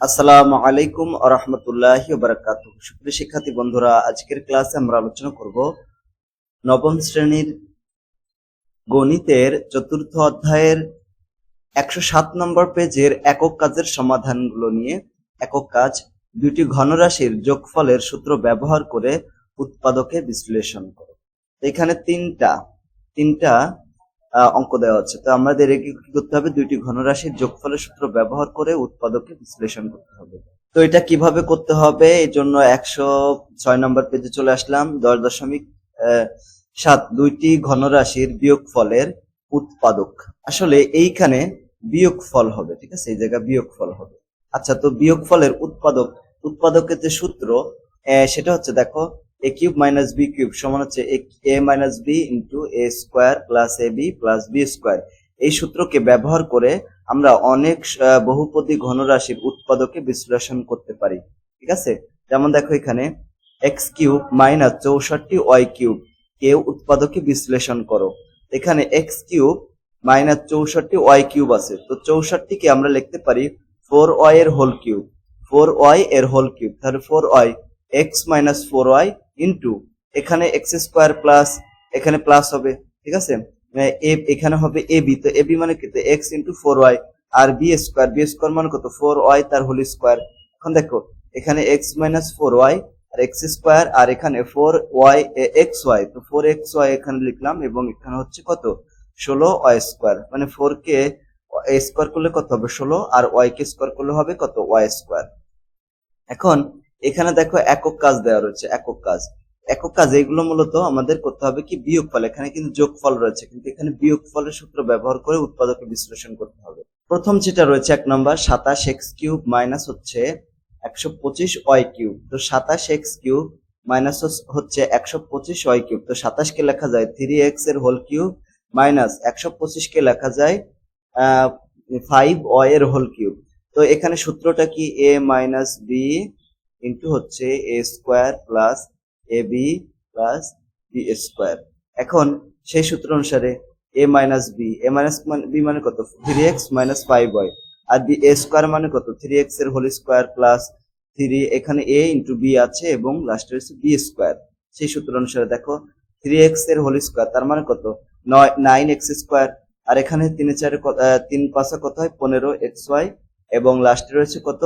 আসসালামু আলাইকুম আরহামতুল্লাহ বারাকাত সুপ্রিয় শিক্ষার্থী বন্ধুরা, আজকের ক্লাসে আমরা আলোচনা করব নবম শ্রেণির গণিতের চতুর্থ অধ্যায়ের একশো সাত নম্বর পেজের একক কাজের সমাধানগুলো নিয়ে একক কাজ, দুইটি ঘনরাশির যোগফলের সূত্র ব্যবহার করে উৎপাদকে বিশ্লেষণ করো এখানে তিনটা তিনটা অঙ্ক দেওয়া আছে তো আমাদের কি করতে হবে? দুইটি ঘনরাশির যোগফলের সূত্র ব্যবহার করে উৎপাদকে বিশ্লেষণ করতে হবে। তো এটা কীভাবে করতে হবে? এই জন্য একশো ছয় নম্বর পেজে চলে আসলাম। দশ দশমিক সাত, দুইটি ঘনরাশির বিয়োগফলের উৎপাদক। আসলে এইখানে বিয়োগফল হবে, ঠিক আছে? এই জায়গায় বিয়োগফল হবে। আচ্ছা তো বিয়োগফলের উৎপাদক, উৎপাদকের যে সূত্র সেটা হচ্ছে, দেখো A cube minus B cube সমান হচ্ছে A minus B into A square plus A B plus B square এই সূত্রকে ব্যবহার করে আমরা অনেক বহুপদী ঘনরাশির উৎপাদকে বিশ্লেষণ করতে পারি। ঠিক আছে? যেমন দেখো এখানে এক্স কিউব মাইনাস চৌষট্টি ওয়াই কিউব কে উৎপাদকে বিশ্লেষণ করো। এখানে এক্স কিউব মাইনাস চৌষট্টি ওয়াই কিউব আছে। তো চৌষট্টিকে আমরা লিখতে পারি ফোর ওয়াই এর হোল কিউব ফোর ওয়াই এর হোল কিউব তাহলে four Y X minus four Y into এখানে এক্স স্কোয়ার প্লাস এখানে প্লাস হবে, ঠিক আছে? এ- এখানে হবে এ বি তো এ বি মানে কি? এক্স ইন্টু ফোর ওয়াই আর বি স্কোয়ার বি স্কোয়ার মানে কত? ফোর ওয়াই তার হোল স্কোয়ার এখন দেখো, এখানে এক্স মাইনাস ফোর ওয়াই আর এক্স স্কোয়ার আর এখানে ফোর ওয়াই এক্স ওয়াই তো ফোর এক্স ওয়াই এখানে লিখলাম এবং এখানে হচ্ছে কত? ষোলো ওয়াই স্কোয়ার মানে ফোর কে স্কোয়ার করলে কত হবে? ষোলো আর ওয়াই কে স্কোয়ার করলে হবে কত? ওয়াই স্কোয়ার এখন এখানে দেখো একক কাজ দেওয়া রয়েছে, একক কাজ। একক কাজ এগুলো মূলত আমাদের করতে হবে কি বিয়োগফল, এখানে কিন্তু যোগফল রয়েছে, কিন্তু এখানে বিয়োগফলের সূত্র ব্যবহার করে উৎপাদকে বিশ্লেষণ করতে হবে। প্রথম যেটা রয়েছে এক নম্বর, সাতাশ এক্স কিউব মাইনাস হচ্ছে একশো পঁচিশ ওয়াই কিউব। তো সাতাশ এক্স কিউব মাইনাস হচ্ছে একশো পঁচিশ ওয়াই কিউব। তো সাতাশকে লেখা যায় থ্রি এক্সের হোল কিউব মাইনাস একশো পঁচিশকে লেখা যায় ফাইভ ওয়াই এর হোল কিউব। তো এখানে সূত্রটা কি? এ মাইনাস বি ইন্টু হচ্ছে A square plus A B plus B square. এখন সেই সূত্র অনুসারে A minus B, A minus B মানে কত? Three X minus five Y R B, A square মানে কত? থ্রি এক্সের হোল স্কোয়ার প্লাস থ্রি এখানে এ ইন্টু বি আছে এবং লাস্টে হচ্ছে বি স্কোয়ার সেই সূত্র অনুসারে দেখো থ্রি এক্সের হোল স্কোয়ার তার মানে কত? নয় নাইন এক্স স্কোয়ার আর এখানে তিনে চারে তিন পাঁচা কত হয়? পনেরো এক্স ওয়াই এবং লাস্টে রয়েছে কত?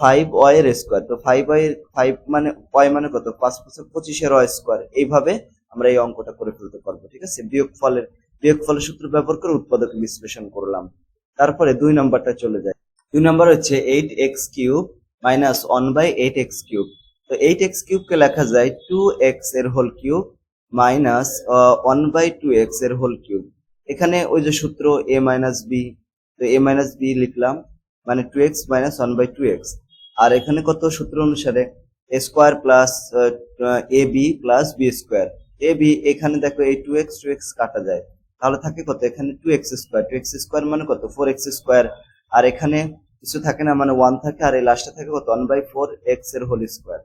ফাইভ ওয়াই এর স্কোয়ার তো ফাইভ ওয়াই ফাইভ মানে ওয়াই মানে কত? পাঁচ পাঁচ পঁচিশের ওয়াই স্কোয়ার এইভাবে আমরা এই অঙ্কটা করে ফেলতে পারব, ঠিক আছে? বিয়োগ ফলের বিয়োগ ফলের সূত্র ব্যবহার করে উৎপাদক বিশ্লেষণ করলাম। তারপরে দুই নম্বরটা চলে যায় দুই নম্বর হচ্ছে eight X cube minus one by eight X cube তো এইট এক্স কিউবকে লেখা যায় টু এক্সের whole cube minus one by two এক্সের হোল কিউব এখানে ওই যে সূত্র এ মাইনাস বি তো এ মাইনাস বি লিখলাম। মানে two X minus one by two X আর এখানে কত সূত্র অনুসারে? A square plus A B plus B square A B এখানে দেখো এই টু এক্স টু এক্স কাটা যায়। তাহলে থাকে কত? এখানে two X square two X square মানে কত? ফোর এক্স স্কোয়ার আর এখানে কিছু থাকে না মানে ওয়ান থাকে, আর এই লাস্টে থাকে কত? ওয়ান বাই ফোর এক্সের হোল স্কোয়ার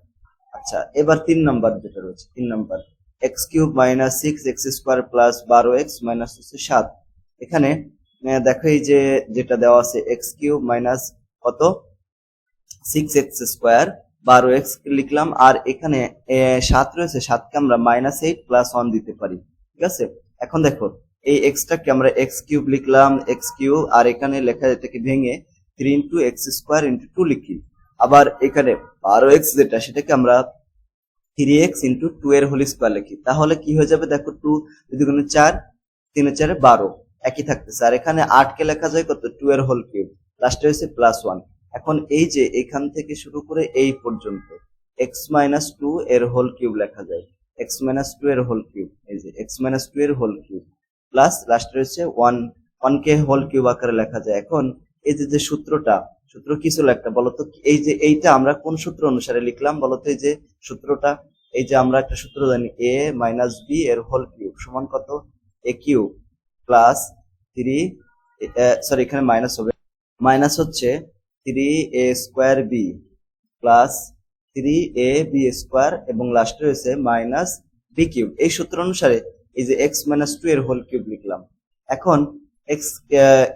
আচ্ছা এবার তিন নাম্বার যেটা রয়েছে, তিন number X cube minus six X square plus বারো এক্স মাইনাস হচ্ছে সাত। এখানে দেখো এই যে যেটা দেওয়া আছে এক্স কিউব মাইনাস কত? সিক্স এক্স স্কোয়ার বারো এক্স লিখলাম, আর এখানে সাত রয়েছে, সাতকে আমরা মাইনাস এইট প্লাস ওয়ান দিতে পারি, ঠিক আছে? এখন দেখো, এই এক্সটাকে আমরা এক্স কিউব লিখলাম এক্স কিউব, আর এখানে লেখা এটাকে ভেঙে three into X square into two লিখি। আবার এখানে বারো এক্স যেটা, সেটাকে আমরা থ্রি এক্স ইন্টু টু এর হোল স্কোয়ার লিখি। তাহলে কি হয়ে যাবে? দেখো টু যদি কোনো চার, তিনে চারে বারো। একই থাকতেছে। আর এখানে আটকে লেখা যায় কত? টু এর হোল কিউব লাস্টে হচ্ছে প্লাস ওয়ান এখন এই যে এখান থেকে শুরু করে এই পর্যন্ত এক্স মাইনাস টু এর হোল কিউব লেখা যায়। এক্স মাইনাস টু এর হোল কিউব এই যে এক্স মাইনাস টু এর হোল কিউব প্লাস লাস্টে রয়েছে ওয়ান ওয়ান কে হোল কিউব আকারে লেখা যায়। এখন এই যে যে সূত্রটা, সূত্র কি ছিল একটা বলতো? এই যে এইটা আমরা কোন সূত্র অনুসারে লিখলাম? বলতো এই যে সূত্রটা, এই যে আমরা একটা সূত্র জানি এ মাইনাস বি এর হোল কিউব সমান কত? A cube plus three sorry এখানে মাইনাস হবে। মাইনাস হচ্ছে three A square B plus three A B square এবং লাস্টে রয়েছে মাইনাস বি কিউব এই সূত্র অনুসারে এই যে এক্স মাইনাস টু এর হোল কিউব লিখলাম। এখন এক্স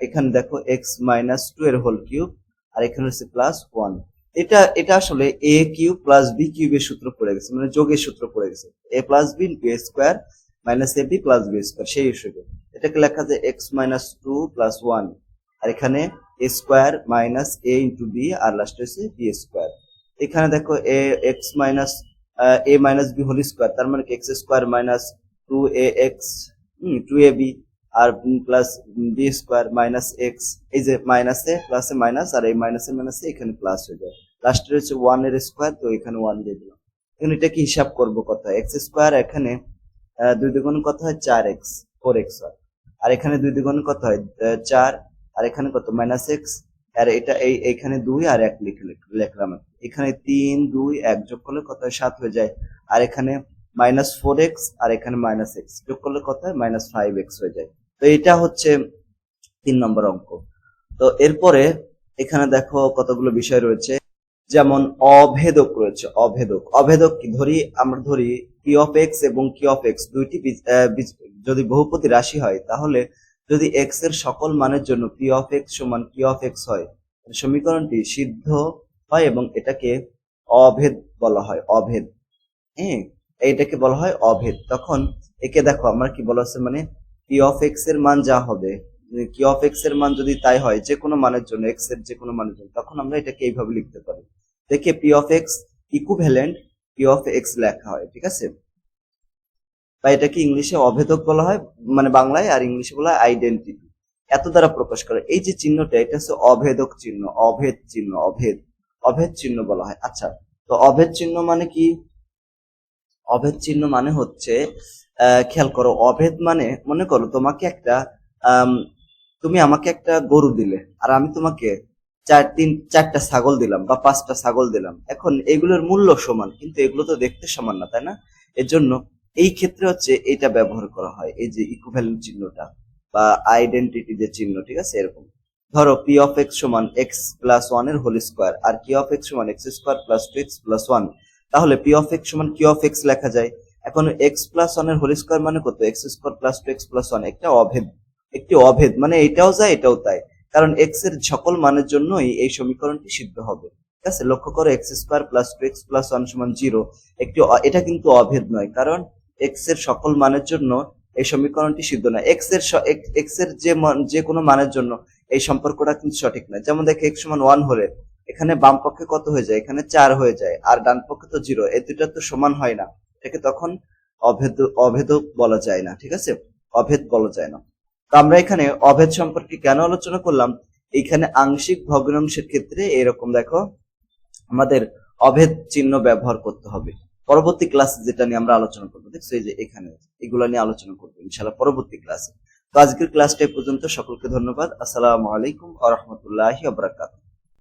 এখানে দেখো এক্স মাইনাস টু এর হোল কিউব আর এখানে হচ্ছে প্লাস ওয়ান এটা এটা আসলে এ কিউব প্লাস বি কিউবের সূত্র পড়ে গেছে মানে যোগের সূত্র পড়ে গেছে। A plus B square minus A B plus B square সেই হিসেবে। এটাকে লেখা যায় X minus two plus one আর এখানে A square minus A into B R last হচ্ছে বি স্কোয়ার এখানে দেখো A X minus A minus B whole square তার মানে X square minus two A X two A B R plus B square minus X এই যে মাইনাসে প্লাসে minus আর এই মাইনাসে মাইনাসে এখানে প্লাস হয়ে যায়। লাস্টের হচ্ছে ওয়ানের স্কোয়ার তো এখানে ওয়ান দিয়ে দিলাম। এখন এটা কি হিসাব করব কথা? এক্স স্কোয়ার এখানে দুই দুগুণ কত হয়? চার এক্স ফোর এক্স হয়। আর এখানে দুই দুগুণ কত হয়? চার। আর এখানে কত? মাইনাস এক্স আর এটা এই এখানে দুই আর এক লিখে লিখ- লিখলাম এখানে তিন, দুই, এক যোগ করলে কত হয়? সাত হয়ে যায়। আর এখানে মাইনাস ফোর এক্স আর এখানে মাইনাস এক্স যোগ করলে কত হয়? মাইনাস ফাইভ এক্স হয়ে যায়। তো এটা হচ্ছে তিন নম্বর অঙ্ক। তো এরপরে এখানে দেখো কতগুলো বিষয় রয়েছে। যেমন অভেদক রয়েছে, অভেদক। অভেদক কি? ধরি, আমরা ধরি কি অফ এক্স এবং কি অফ এক্স দুইটি যদি বহুপতি রাশি হয়, তাহলে যদি এক্সের সকল মানের জন্য পি অফ এক্স সমান কি অফ এক্স হয় সমীকরণটি সিদ্ধ হয় এবং এটাকে অভেদ বলা হয়, অভেদ। হ্যাঁ এইটাকে বলা হয় অভেদ। তখন একে দেখো, আমার কি বলা হচ্ছে মানে পি অফ এক্সের মান যা হবে কি অফ এক্সের মান যদি তাই হয় যে কোনো মানের জন্য এক্সের যে কোনো মানের জন্য, তখন আমরা এটাকে এইভাবে লিখতে পারি। দেখে P of X equivalent P of X লেখা হয়, ঠিক আছে? বা এটাকে ইংলিশে অভেদক বলা হয় মানে বাংলায়, আর ইংলিশে বলা হয় আইডেন্টিটি এত দ্বারা প্রকাশ করে। এই যে চিহ্নটা, এটা হচ্ছে অভেদক চিহ্ন, অভেদ চিহ্ন, অভেদ অভেদ চিহ্ন বলা হয়। আচ্ছা তো অভেদ চিহ্ন মানে কি? অভেদ চিহ্ন মানে হচ্ছে খেয়াল করো, অভেদ মানে মনে করো তোমাকে একটা তুমি আমাকে একটা গরু দিলে, আর আমি তোমাকে চার তিন, চারটা ছাগল দিলাম বা পাঁচটা ছাগল দিলাম। এখন এগুলোর মূল্য সমান, কিন্তু এগুলো তো দেখতে সমান না, তাই না? এর জন্য এই ক্ষেত্রে হচ্ছে এটা ব্যবহার করা হয়, এই যে ইকুভ্যালেন্ট চিহ্নটা বা আইডেন্টিটি যে চিহ্ন, ঠিক আছে? এরকম। ধরো পি অফ এক্স সমান এক্স প্লাস ওয়ানের হোল স্কোয়ার আর কি অফ এক্স সমান X square plus two X plus one তাহলে পি অফ এক্স সমান কি অফ এক্স লেখা যায়। এখন এক্স প্লাস ওয়ানের হোল স্কোয়ার মানে কত? X square plus two X plus one একটা অভেদ। একটি অভেদ মানে এটাও যায়, এটাও তাই। কারণ এক্সের সকল মানের জন্যই এই সমীকরণটি সিদ্ধ হবে। ঠিক আছে? লক্ষ্য করো x square plus two x plus one সমান জিরো একটি এটা কিন্তু অভেদ নয়, কারণ এক্সের সকল মানের জন্য এই সমীকরণটি সিদ্ধ নয়। এক্সের এক্সের যে যে কোনো মানের জন্য এই সম্পর্কটা কিন্তু সঠিক নয়। যেমন দেখে এক্স সমান ওয়ান হলে এখানে বাম পক্ষে কত হয়ে যায়? এখানে চার হয়ে যায়, আর ডান পক্ষে তো জিরো এই দুটা তো সমান হয় না। এটাকে তখন অভেদ অভেদক বলা যায় না, ঠিক আছে? অভেদ বলা যায় না। তো আমরা এখানে অভেদ সম্পর্কে কেন আলোচনা করলাম? এখানে আংশিক ভগ্নাংশের ক্ষেত্রে এরকম দেখো, আমাদের অভেদ চিহ্ন ব্যবহার করতে হবে। পরবর্তী ক্লাসে যেটা নিয়ে আমরা আলোচনা করব, দেখছ? এই যে এখানে এগুলো নিয়ে আলোচনা করব ইনশাল্লাহ পরবর্তী ক্লাসে তো আজকের ক্লাসটা পর্যন্ত, সকলকে ধন্যবাদ। আসসালামু আলাইকুম আ রহমতুল্লাহি